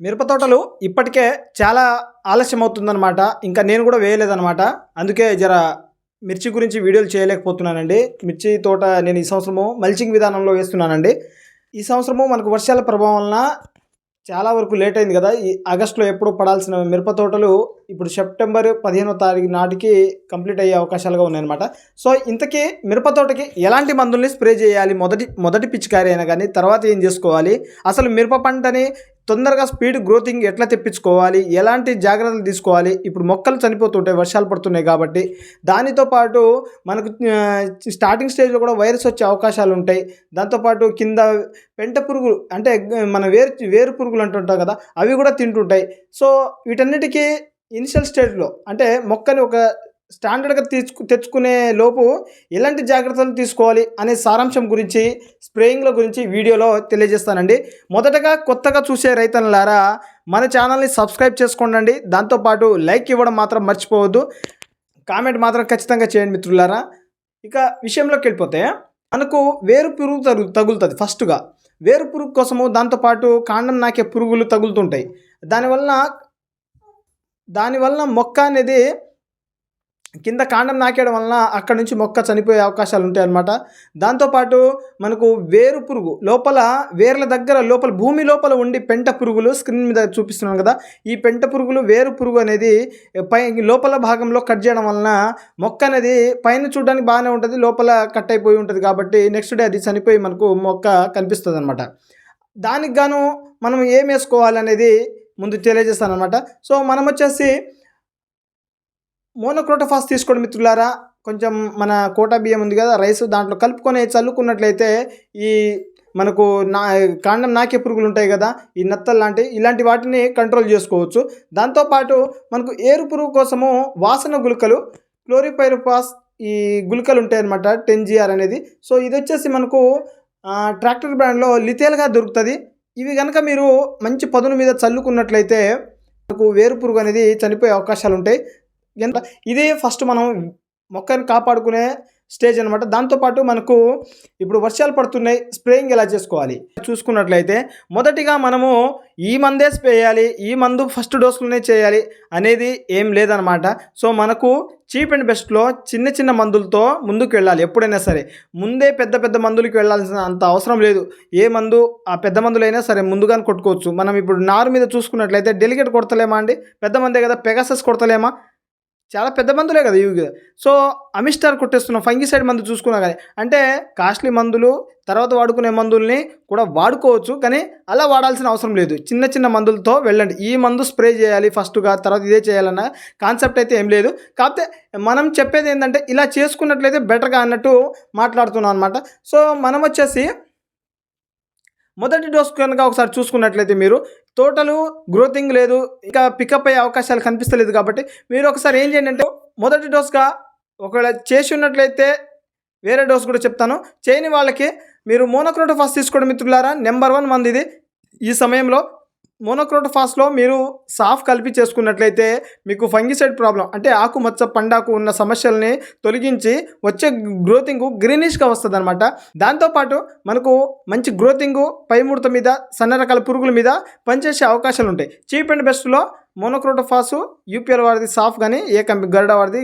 మిరప తోటలు ఇప్పటికే చాలా ఆలస్యం అవుతుందన్నమాట ఇంకా నేను కూడా వేయలేదన్నమాట. అందుకే జర మిర్చి గురించి వీడియోలు చేయలేకపోతున్నానండి. మిర్చి తోట నేను ఈ సంవత్సరము మల్చింగ్ విధానంలో వేస్తున్నానండి. ఈ సంవత్సరము మనకు వర్షాల ప్రభావం వలన చాలా వరకు లేట్ అయింది కదా. ఈ ఆగస్టులో ఎప్పుడు పడాల్సిన మిరప తోటలు ఇప్పుడు సెప్టెంబర్ పదిహేనో తారీఖు నాటికి కంప్లీట్ అయ్యే అవకాశాలుగా ఉన్నాయన్నమాట. సో ఇంతకీ మిరప తోటకి ఎలాంటి మందుల్ని స్ప్రే చేయాలి? మొదటి మొదటి పిచికారి అయినా కానీ తర్వాత ఏం చేసుకోవాలి? అసలు మిరప పంటని తొందరగా స్పీడ్ గ్రోతింగ్ ఎట్లా తెప్పించుకోవాలి? ఎలాంటి జాగ్రత్తలు తీసుకోవాలి? ఇప్పుడు మొక్కలు చనిపోతుంటాయి వర్షాలు పడుతున్నాయి కాబట్టి దానితో పాటు మనకు స్టార్టింగ్ స్టేజ్లో కూడా వైరస్ వచ్చే అవకాశాలు ఉంటాయి. దాంతోపాటు కింద పెంట పురుగులు అంటే మన వేరు వేరు పురుగులు అంటుంటాం కదా అవి కూడా తింటుంటాయి. సో వీటన్నిటికీ ఇనిషియల్ స్టేజ్లో అంటే మొక్కని ఒక స్టాండర్డ్గా తెచ్చుకు తెచ్చుకునే లోపు ఎలాంటి జాగ్రత్తలు తీసుకోవాలి అనే సారాంశం గురించి స్ప్రేయింగ్ల గురించి వీడియోలో తెలియజేస్తానండి. మొదటగా కొత్తగా చూసే రైతన్నులారా మన ఛానల్ని సబ్స్క్రైబ్ చేసుకోండి దాంతోపాటు లైక్ ఇవ్వడం మాత్రం మర్చిపోవద్దు. కామెంట్ మాత్రం ఖచ్చితంగా చేయండి మిత్రులారా. ఇక విషయంలోకి వెళ్ళిపోతే మనకు వేరు పురుగు తగు తగులుతుంది ఫస్ట్గా. వేరు పురుగు కోసము దాంతోపాటు కాండం నాకే పురుగులు తగులుతుంటాయి. దానివల్ల దానివలన మొక్క అనేది కింద కాండం నాకేయడం వలన అక్కడ నుంచి మొక్క చనిపోయే అవకాశాలు ఉంటాయి అన్నమాట దాంతోపాటు మనకు వేరు పురుగు లోపల వేర్ల దగ్గర లోపల భూమి లోపల ఉండి పెంట పురుగులు స్క్రీన్ మీద చూపిస్తున్నాను కదా. ఈ పెంట పురుగులు వేరు పురుగు అనేది పై లోపల భాగంలో కట్ చేయడం వలన మొక్క అనేది పైన చూడడానికి బాగానే ఉంటుంది లోపల కట్ అయిపోయి ఉంటుంది కాబట్టి నెక్స్ట్ డే అది చనిపోయి మనకు మొక్క కనిపిస్తుంది అనమాట దానికి గాను మనం ఏం వేసుకోవాలనేది ముందు తెలియజేస్తాను అనమాట సో మనం వచ్చేసి మోనోక్రోటోఫాస్ తీసుకోండి మిత్రులారా. కొంచెం మన కోటా బియ్యం ఉంది కదా రైస్ దాంట్లో కలుపుకొని చల్లుకున్నట్లయితే ఈ మనకు నా కాండం నాకే పురుగులు ఉంటాయి కదా ఈ నత్తలు లాంటి ఇలాంటి వాటిని కంట్రోల్ చేసుకోవచ్చు. దాంతోపాటు మనకు ఏరు పురుగు కోసము వాసన గుళికలు క్లోరిపైరోపాస్ ఈ గుళికలు ఉంటాయి అన్నమాట టెన్ జిఆర్ అనేది. సో ఇది వచ్చేసి మనకు ట్రాక్టర్ బ్రాండ్లో లితేల్గా దొరుకుతుంది. ఇవి కనుక మీరు మంచి పదును మీద చల్లుకున్నట్లయితే మనకు వేరు పురుగు అనేది చనిపోయే అవకాశాలు ఉంటాయి. ఎంత? ఇదే ఫస్ట్ మనం మొక్కని కాపాడుకునే స్టేజ్ అనమాట దాంతోపాటు మనకు ఇప్పుడు వర్షాలు పడుతున్నాయి స్ప్రేయింగ్ ఎలా చేసుకోవాలి? చూసుకున్నట్లయితే మొదటిగా మనము ఈ మందే స్ప్రే చేయాలి ఈ మందు ఫస్ట్ డోస్లోనే చేయాలి అనేది ఏం లేదనమాట సో మనకు చీప్ అండ్ బెస్ట్లో చిన్న చిన్న మందులతో ముందుకు వెళ్ళాలి ఎప్పుడైనా సరే. ముందే పెద్ద పెద్ద మందులకి వెళ్ళాల్సిన అంత అవసరం లేదు. ఏ మందు ఆ పెద్ద మందులైనా సరే ముందుగానే కొట్టుకోవచ్చు. మనం ఇప్పుడు నారు మీద చూసుకున్నట్లయితే డెలికేట్ కొడతలేమా అండి? పెద్ద మందే కదా పెగాసస్ కొడతలేమా? చాలా పెద్ద మందులే కదా ఇవి సో అమిస్టార్ కొట్టేస్తున్న ఫంగిసైడ్ మందు చూసుకున్నా కానీ అంటే కాస్ట్లీ మందులు తర్వాత వాడుకునే మందుల్ని కూడా వాడుకోవచ్చు కానీ అలా వాడాల్సిన అవసరం లేదు. చిన్న చిన్న మందులతో వెళ్ళండి. ఈ మందు స్ప్రే చేయాలి ఫస్ట్గా తర్వాత ఇదే చేయాలన్న కాన్సెప్ట్ అయితే ఏం లేదు. కాకపోతే మనం చెప్పేది ఏంటంటే ఇలా చేసుకున్నట్లయితే బెటర్గా అన్నట్టు మాట్లాడుతున్నాం అనమాట సో మనం వచ్చేసి మొదటి డోస్ కనుక ఒకసారి చూసుకున్నట్లయితే మీరు తోటలు గ్రోతింగ్ లేదు ఇంకా పికప్ అయ్యే అవకాశాలు కనిపిస్తలేదు కాబట్టి మీరు ఒకసారి ఏం చేయండి అంటే మొదటి డోస్గా ఒకవేళ చేసి ఉన్నట్లయితే వేరే డోస్ కూడా చెప్తాను. చేయని వాళ్ళకి మీరు మోనోక్రోటోఫాస్ తీసుకోవడం మిత్రులారా నెంబర్ వన్ మంది ఇది ఈ సమయంలో మోనోక్రోటోఫాస్లో మీరు సాఫ్ కలిపి చేసుకున్నట్లయితే మీకు ఫంగిసైడ్ ప్రాబ్లం అంటే ఆకు మచ్చ పండాకు ఉన్న సమస్యల్ని తొలగించి వచ్చే గ్రోతింగ్ గ్రీనిష్గా వస్తుంది అనమాట దాంతోపాటు మనకు మంచి గ్రోతింగ్ పైముడత మీద సన్న రకాల పురుగుల మీద పనిచేసే అవకాశాలు ఉంటాయి చీప్ అండ్ బెస్ట్లో మోనోక్రోటోఫాసు యూపీఎల్ వాడిది సాఫ్ కానీ ఏ కంపెనీ గరుడ వాడిది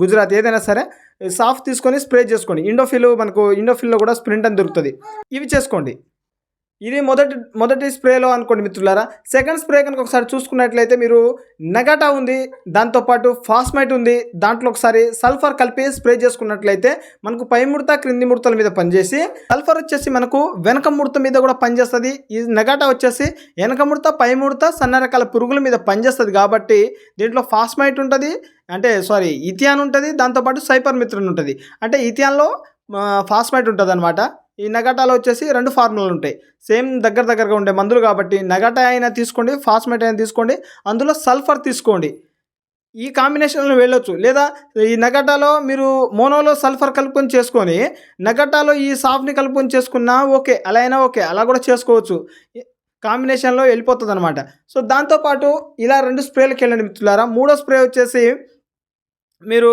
గుజరాత్ ఏదైనా సరే సాఫ్ తీసుకొని స్ప్రే చేసుకోండి ఇండోఫిల్ మనకు ఇండోఫిల్లో కూడా స్ప్రింట్ అని దొరుకుతుంది. ఇవి చేసుకోండి. ఇది మొదటి మొదటి స్ప్రేలో అనుకోండి మిత్రులారా. సెకండ్ స్ప్రే కనుక ఒకసారి చూసుకున్నట్లయితే మీరు నెగటా ఉంది దాంతోపాటు ఫాస్మైట్ ఉంది దాంట్లో ఒకసారి సల్ఫర్ కలిపి స్ప్రే చేసుకున్నట్లయితే మనకు పై ముడత క్రింది ముడతల మీద పనిచేసి సల్ఫర్ వచ్చేసి మనకు వెనక ముడత మీద కూడా పనిచేస్తుంది. ఈ నెగటా వచ్చేసి వెనక ముడత పై ముడత సన్న రకాల పురుగుల మీద పనిచేస్తుంది కాబట్టి దీంట్లో ఫాస్మైట్ ఉంటుంది అంటే సారీ ఇథియాన్ ఉంటుంది దాంతోపాటు సైపర్ మిత్రన్ ఉంటుంది. అంటే ఇథియాన్లో ఫాస్మైట్ ఉంటుంది అనమాట ఈ నగటాలో వచ్చేసి రెండు ఫార్ములాలు ఉంటాయి. సేమ్ దగ్గర దగ్గరగా ఉండే మందులు కాబట్టి నగట అయినా తీసుకోండి ఫాస్మైట్ అయినా తీసుకోండి అందులో సల్ఫర్ తీసుకోండి. ఈ కాంబినేషన్లో వెళ్ళొచ్చు. లేదా ఈ నగటాలో మీరు మోనోలో సల్ఫర్ కలుపుకొని చేసుకొని నగటాలో ఈ సాఫ్ని కలుపుకొని చేసుకున్నా ఓకే అలా అయినా ఓకే అలా కూడా చేసుకోవచ్చు. కాంబినేషన్లో వెళ్ళిపోతుంది అనమాట సో దాంతోపాటు ఇలా రెండు స్ప్రేలకు వెళ్ళండి మిత్రులారా. మూడో స్ప్రే వచ్చేసి మీరు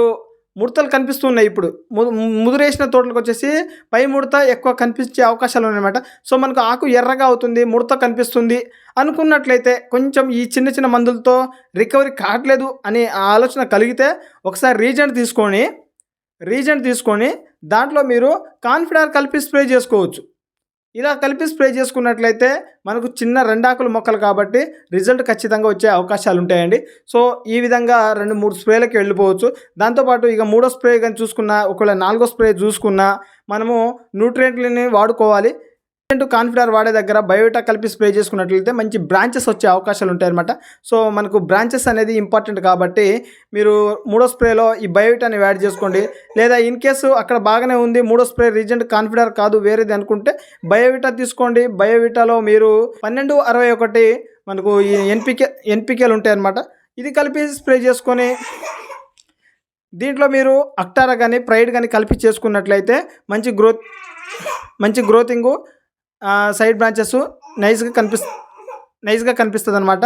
ముడతలు కనిపిస్తున్నాయి ఇప్పుడు. ము- ముదురేసిన తోటలకు వచ్చేసి పై ముడత ఎక్కువ కనిపించే అవకాశాలు ఉన్నాయన్నమాట. సో మనకు ఆకు ఎర్రగా అవుతుంది ముడత కనిపిస్తుంది అనుకున్నట్లయితే కొంచెం ఈ చిన్న చిన్న మందులతో రికవరీ కావట్లేదు అనే ఆలోచన కలిగితే ఒకసారి రీజెంట్ తీసుకొని రీజెంట్ తీసుకొని దాంట్లో మీరు కాన్ఫిడర్ కలిపి స్ప్రే చేసుకోవచ్చు. ఇలా కలిపి స్ప్రే చేసుకున్నట్లయితే మనకు చిన్న రెండాకుల మొక్కలు కాబట్టి రిజల్ట్ ఖచ్చితంగా వచ్చే అవకాశాలు ఉంటాయండి. సో ఈ విధంగా రెండు మూడు స్ప్రేలకు వెళ్ళిపోవచ్చు. దాంతోపాటు ఇక మూడో స్ప్రే కానీ చూసుకున్నా ఒకవేళ నాలుగో స్ప్రే చూసుకున్నా మనము న్యూట్రియంట్లని వాడుకోవాలి. కాన్ఫిడర్ వాడే దగ్గర బయోటా కలిపి స్ప్రే చేసుకున్నట్లయితే మంచి బ్రాంచెస్ వచ్చే అవకాశాలు ఉంటాయన్నమాట. సో మనకు బ్రాంచెస్ అనేది ఇంపార్టెంట్ కాబట్టి మీరు మూడో స్ప్రేలో ఈ బయోటాని యాడ్ చేసుకోండి. లేదా ఇన్ కేసు అక్కడ బాగానే ఉంది మూడో స్ప్రే రీజెంట్ కాన్ఫిడర్ కాదు వేరేది అనుకుంటే బయోవిటా తీసుకోండి. బయోవిటాలో మీరు పన్నెండు అరవై ఒకటి మనకు ఈ ఎన్పికే ఎన్పికేలు ఉంటాయన్నమాట. ఇది కలిపి స్ప్రే చేసుకొని దీంట్లో మీరు అక్టారా కానీ ప్రైడ్ కానీ కలిపి చేసుకున్నట్లయితే మంచి గ్రోత్ మంచి గ్రోతింగు సైడ్ బ్రాంచెస్ నైస్గా కనిపిస్ నైస్గా కనిపిస్తుంది అనమాట